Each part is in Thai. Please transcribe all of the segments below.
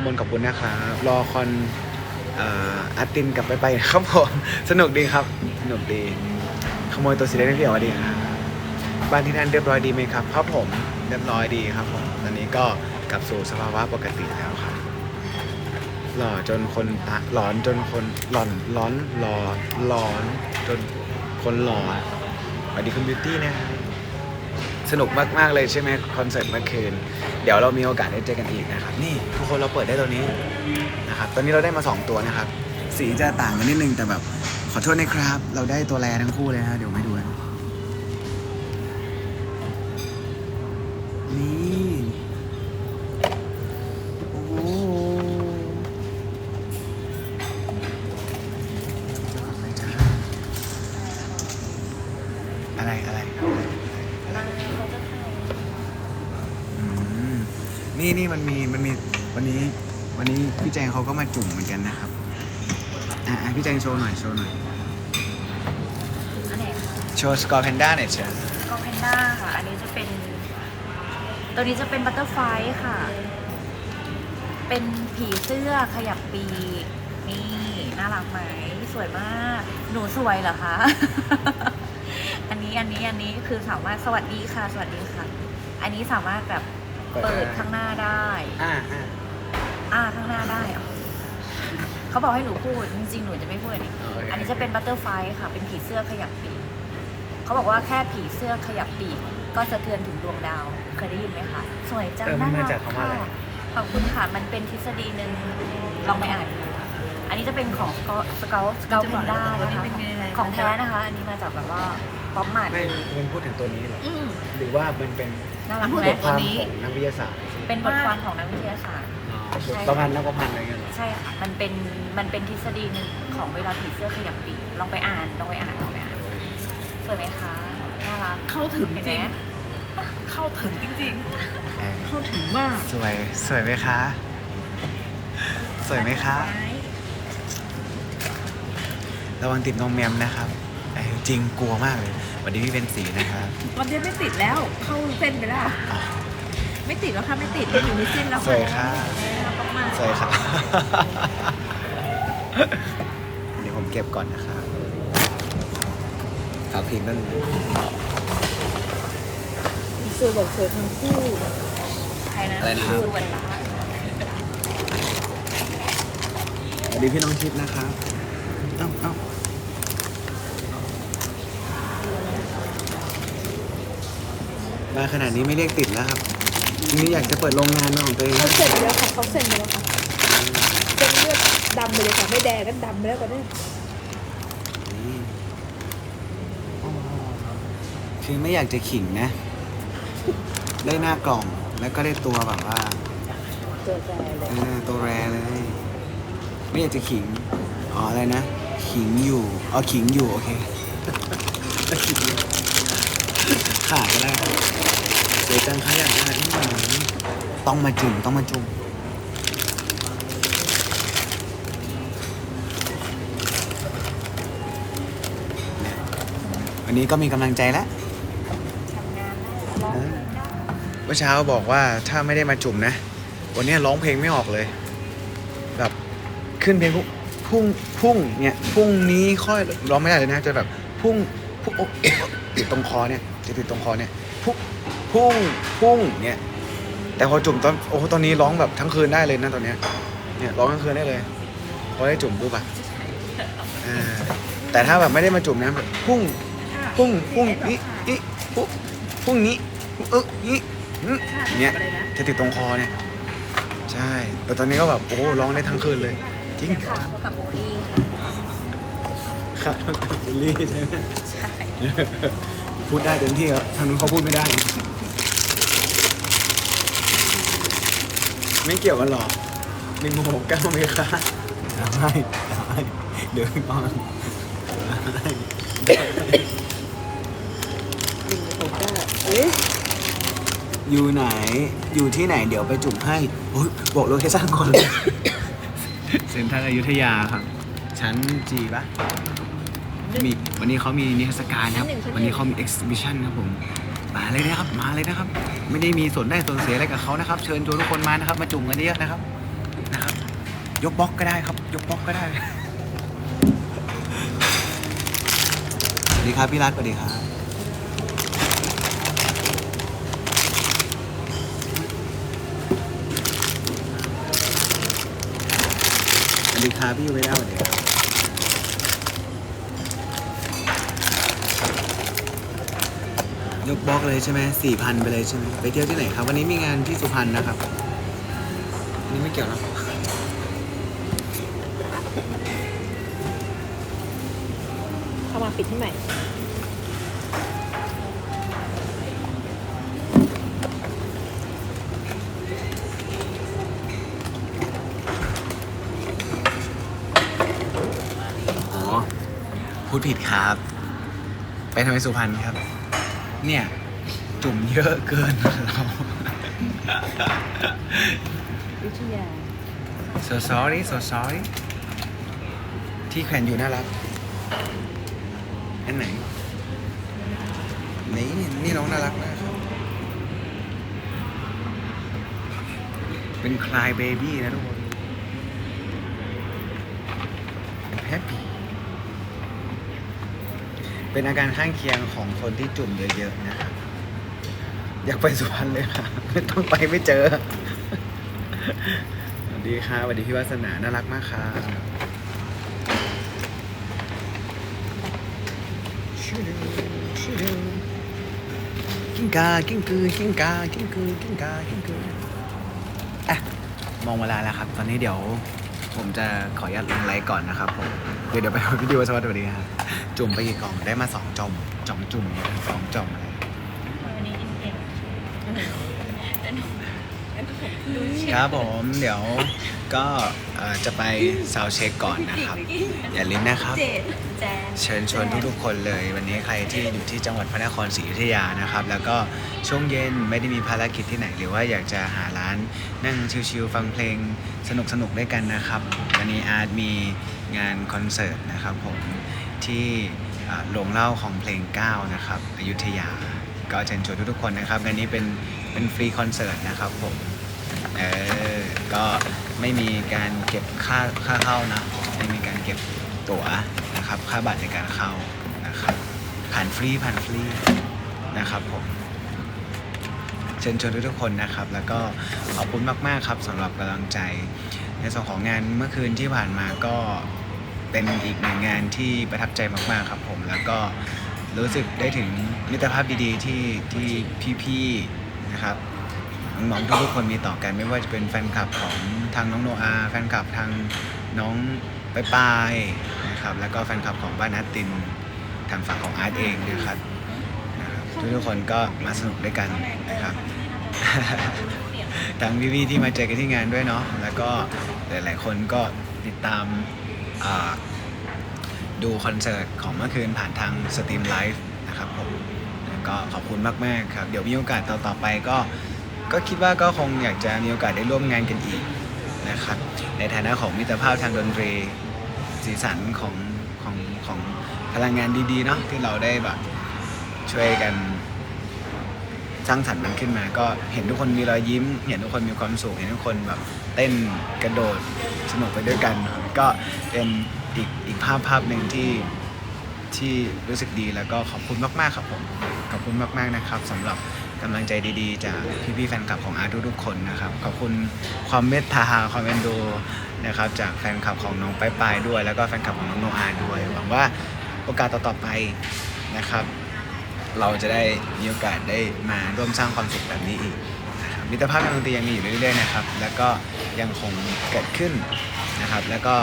ประมวลขอบคุณนะครับรอคอนอาร์ตินกลับไปไปครับผมสนุกดีครับสนุกดี ขโมยตัวสีแดงที่เดียวดีครับบ้านที่นั่นเรียบร้อยดีไหมครับครับผมเรียบร้อยดีครับผมตอนนี้ก็กลับสู่สภาวะปกติแล้วครับหล่อจนคนตาหลอนจนคนหลอนร้อนหลอหลอนจนคนหลอนสวัสดีคุณบิวตี้นะครับ สนุกมากๆเลยใช่ไหมคอนเสิร์ตเมื่อคืน เดี๋ยวเรามีโอกาสได้เจอกันอีกนะครับ นี่ทุกคนเราเปิดได้ตัวนี้นะครับตอนนี้เราได้มา 2 ตัวนะครับ สีจะต่างกันนิดนึงแต่แบบขอโทษนะครับ เราได้ตัวแรทั้งคู่เลยนะเดี๋ยวไม่ดู นี่นี่มันมีมันมีวันนี้วันนี้พี่แจงเขาก็มาจุ่มเหมือนกันนะครับอะอะพี่แจงโชว์หน่อยโชว์หน่อยอันไหนคะโชว์สกอร์แพนด้าหน่อยเชิญกองแพนด้าค่ะ อันนี้จะเป็น ตัวนี้จะเป็นบัตเตอร์ไฟค่ะ เป็นผีเสื้อขยับปีกนี่น่ารักไหมสวยมาก หนูสวยเหรอคะ อันนี้อันนี้อันนี้คือสามารถสวัสดีค่ะ สวัสดีค่ะ อันนี้สามารถแบบ เปิดข้างหน้าได้อ่าอ่าอ่าข้างหน้าได้เหรอเขาบอกให้หนูพูด จริงๆ หนูจะไม่พูดอันนี้โอเคอันนี้จะเป็นบัตเตอร์ไฟค่ะ เป็นผีเสื้อขยับปีกเขาบอกว่าแค่ผีเสื้อขยับปีกก็สะเทือนถึงดวงดาว เคยได้ยินไหมคะ สวยจังเออมันน่ามารัจากกคำว่าอะไร ค่ะขอบคุณค่ะ มันเป็นทฤษฎีหนึ่งลองไปอ่านดูอันนี้จะเป็นของสเกลสเกลสเกลเพนด้านะคะ ของแท้นะคะ อันนี้มาจากแบบว่า ป๊อปมาร์ทไม่คุณพูดถึงตัวนี้เหรอ อืมหรือว่ามันเป็นน่ารักบไหมทความของนักวิทยาศาสตร์เป็นบทความของนักวิทยาศาสตร์ใช่ประพันธ์นักประพันธ์อะไรเงี้ยเหรอใช่ค่ะ มันเป็น มันเป็นทฤษฎีหนึ่งของเวลาผีเสื้อขยับปีกลองไปอ่าน ลองไปอ่าน ลองไปอ่านสวยไหมคะ น่ารักเข้าถึงเห็นจไหมริงเข้าถึงจริงเออๆเข้าถึงมากสวย สวยไหมคะ สวยไหมคะ ระวังติดนมแมมนะครับเออ จริงกลัวมากเลยสวันนี้พี่เป็นสีนะครับวันนี้ไม่ติดแล้ว เข้าเส้นไปแล้วอ๋อไม่ติดแล้วค่ะไม่ติดมันอยู่ในเส้นแล้วสวยค่ะแล้วก็มาสวยครับเดี๋ยวผมเก็บก่อนนะครับฝากพิมพ์นั่นสวยบอกสวยทั้งคู่ใครนะอะไรนะครับสวยละสวัสดีพี่น้องทิพย์นะครับเอ้าเอ้า มาขนาดนี้ไม่เรียกติดแล้วครับทีนี้อยากจะเปิดโรงงานเป็นของตัวเองเขาเซ็นไปแล้วค่ะเขาเซ็นไปแล้วค่ะเส้นเลือดดำไปเลยค่ะไม่แดงก็ดำไปแล้วตอนนี้นี่คือไม่อยากจะขิงนะ ได้หน้ากล่องแล้วก็ได้ตัวแบบว่าเจอใจเลยเออตัวแรเลย ไม่อยากจะขิง อ๋ออะไรนะ ขิงอยู่ อ๋อขิงอยู่ โอเคขิงอยู่ ขาดก็ได้เสียจังขยันขนาดที่หนต้องมาจุ่มต้องมาจุ่มเนี่ยวันนี้ก็มีกำลังใจแล้วทำงานได้ร้องเพลงได้เมื่อเช้าบอกว่าถ้าไม่ได้มาจุ่มนะ วันนี้ร้องเพลงไม่ออกเลย แบบขึ้นเพลงปุ๊บพุ่งพุ่งเนี่ยพรุ่งนี้ค่อยร้องไม่ได้เลยนะจะแบบพุ่งพุ่งโอ๊ะติดตรงคอเนี่ย จะติดตรงคอเนี่ยพุ่งพุ่งพุ่งเนี่ยแต่พอจุ่มตอนโอ้โหตอนนี้ร้องแบบทั้งคืนได้เลยนะตอนเนี้ยเนี่ยร้องทั้งคืนได้เลยพอได้จุ่มปุ๊บอะอ่าแต่ถ้าแบบไม่ได้มาจุ่มนะแบบพุ่งพุ่งพุ่งนี้นี้พุ่งพุ่งนี้เออนี้อื้อเนี่ยจะติดตรงคอเนี่ยใช่ แต่ตอนนี้ก็แบบโอ้โหร้องได้ทั้งคืนเลยจริงค่ะพบกับโบอี้ค่ะครับบิลลี่ใช่ไหมใช่ พูดได้เต็มที่แล้วทางนู้นเขาพูดไม่ได้ ไม่เกี่ยวกันหรอกหนึ่งหกเก้าเมคาได้ได้เดี๋ยวก่อนได้เอ๊ะอยู่ไหน อยู่ที่ไหนเดี๋ยวไปจุ่มให้โอ้ยบอกโลเคชั่นก่อนเลยเซ็นทรัลอยุธยาครับ ชั้นจีปะ มีวันนี้เขามีนิทรรศการครับ วันนี้เขามี exhibition ครับผม มาเลยนะครับ มาเลยนะครับ ไม่ได้มีส่วนได้ส่วนเสียอะไรกับเขานะครับ เชิญชวนทุกคนมานะครับ มาจุ่มกันเยอะๆนะครับ นะยกบล็อกก็ได้ครับ ยกบล็อกก็ได้ สวัสดีครับพี่รัฐสวัสดีครับสวัสดีครับพี่ยูเวด้าสวัสดีครับ ยกบล็อกเลยใช่ไหมสี่พันไปเลยใช่ไหมไปเที่ยวที่ไหนครับ วันนี้มีงานที่สุพรรณนะครับ อันนี้ไม่เกี่ยวนะเข้ามาปิดที่ใหม่อ๋อพูดผิดครับ ไปทำไมสุพรรณครับ เนี่ย จุ่มเยอะเกินเราวิทยา so sorry so sorry ที่แขวนอยู่น่ารัก อันไหน นี่นี่น้องน่ารักมากครับเป็นคลายเบบี้นะทุกคนแฮปปี้ เป็นอาการข้างเคียงของคนที่จุ่มเยอะๆนะครับอยากไปสุพรรณเลยค่ะไม่ต้องไปไม่เจอสวัสดีค่ะสวัสดีพี่วาสนาน่ารักมากค่ะกิ้งกากิ้งกือกิ้งกากิ้งกือกิ้งกากิ้งกืออะมองเวลาแล้วครับ ตอนนี้เดี๋ยว ผมจะขออนุญาตลงไลฟ์ก่อนนะครับผมเดี๋ยวเดี๋ยวไปดูวิดีโอสวัสดีครับจุ่มไปกี่กล่องได้มาสองจอมจอมจุ่มสองจอมอะไรวันนี้เอ็นดูเชครับผมเดี๋ยว ก็เอ่อจะไปซาวด์เช็คก่อนนะครับ อย่าลืมนะครับ เจดแจนเชิญชวนทุกๆคนเลยวันนี้ใครที่อยู่ที่จังหวัดพระนครศรีอยุธยานะครับ แล้วก็ช่วงเย็นไม่ได้มีภารกิจที่ไหนหรือว่าอยากจะหาร้านนั่งชิลๆฟังเพลงสนุกๆด้วยกันนะครับวันนี้อาร์ตมีงานคอนเสิร์ตนะครับผมที่อ่าโรงเล่าของเพลง9นะครับอยุธยา ก็เชิญชวนทุกๆคนนะครับงานนี้เป็นเป็นฟรีคอนเสิร์ตนะครับผม เออ ก็ ไม่มีการเก็บค่าค่าเข้านะไม่มีการเก็บตั๋วนะครับ ค่าบัตรในการเข้านะครับผ่านฟรีผ่านฟรีนะครับผมเชิญชวนทุกคนนะครับ แล้วก็ขอบคุณมาก ๆ ครับสำหรับกำลังใจ ในส่วนของงานเมื่อคืนที่ผ่านมาก็เป็นอีกหนึ่งงานที่ประทับใจมากๆครับผมแล้วก็รู้สึกได้ถึงมิตรภาพดีๆที่ที่พี่ๆนะครับ น้องๆทุกๆคนมีต่อกันไม่ว่าจะเป็นแฟนคลับของทางน้องโนอาแฟนคลับทางน้องปายปายนะครับแล้วก็แฟนคลับของบ้านอาร์ตตินทางฝั่งของอาร์ตเองนะครับนะครับทุกๆคนก็มาสนุกด้วยกันนะครับ ทั้งพี่ๆที่มาเจอกันที่งานด้วยเนาะแล้วก็หลายๆคนก็ติดตามดูคอนเสิร์ตของเมื่อคืนผ่านทางสตรีมไลฟ์นะครับผมก็ขอบคุณมาก ๆ ครับ เดี๋ยวมีโอกาสต่อๆไปก็ ก็คิดว่าก็คงอยากจะมีโอกาสได้ร่วมงานกันอีกนะครับ ในฐานะของมิตรภาพทางดนตรีสีสันของของของพลังงานดีๆเนาะที่เราได้แบบช่วยกันสร้างสรรค์มันขึ้นมา ก็เห็นทุกคนมีรอยยิ้ม เห็นทุกคนมีความสุขเห็นทุกคนแบบเต้นกระโดดสนุกไปด้วยกัน ก็เป็นอีกอีกภาพภาพหนึ่งที่ที่รู้สึกดีแล้วก็ขอบคุณมากๆครับผมขอบคุณมากๆนะครับสำหรับ กำลังใจดีๆ จากพี่ๆแฟนคลับของอาร์ตทุกๆคนนะครับขอบคุณความเมตตาความเอ็นดูนะครับจากแฟนคลับของน้องปายปายด้วย แล้วก็แฟนคลับของน้องโนอาด้วยหวังว่าโอกาสต่อๆไปนะครับ เราจะได้มีโอกาสได้มาร่วมสร้างความสุขแบบนี้อีกนะครับมิตรภาพทางดนตรียังมีอยู่เรื่อยๆนะครับ แล้วก็ยังคงเกิดขึ้นนะครับ แล้วก็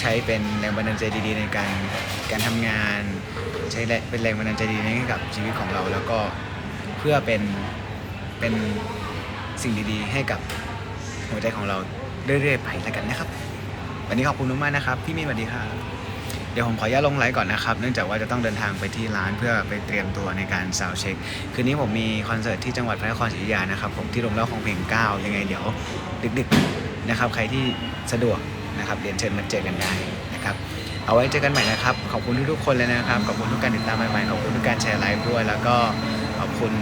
ใช้เป็นแรงบันดาลใจดีๆ ในการการทำงาน ใช้เป็นแรงบันดาลใจดีๆให้กับชีวิตของเราแล้วก็ พื่อเป็นเป็นสิ่งดีๆ ให้กับหัวใจของเราเรื่อยๆไปแล้วกันนะครับ วันนี้ขอบคุณมากๆนะครับ พี่มีสวัสดีครับเดี๋ยวผมขออนุญาตลงไลฟ์ก่อนนะครับ เนื่องจากว่าจะต้องเดินทางไปที่ร้านเพื่อไปเตรียมตัวในการซาวเช็ค คืนนี้ผมมีคอนเสิร์ตที่จังหวัดพระนครศรีอยุธยานะครับ ผมที่โรงเล่าของเพลง 9 ยังไงเดี๋ยวดึกๆนะครับ ใครที่สะดวกนะครับเรียนเชิญมาเจอกันได้นะครับ เอาไว้เจอกันใหม่นะครับ ขอบคุณทุกๆคนเลยนะครับ ขอบคุณทุกการติดตามใหม่ๆ ขอบคุณทุกการแชร์ไลฟ์ด้วย แล้วก็ ขอบคุณ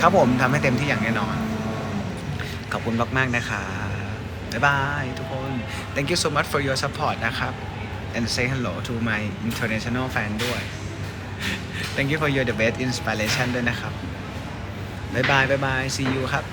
ครับผมทำให้เต็มที่อย่างแน่นอน ขอบคุณมากๆนะคะบบ๊ายบายทุกคน thank you so much for your support นะครับ and say hello to my international fan ด้วย thank you for your the best inspiration ด้วยนะครับบ๊ายบายบ๊ายบาย see you ครับ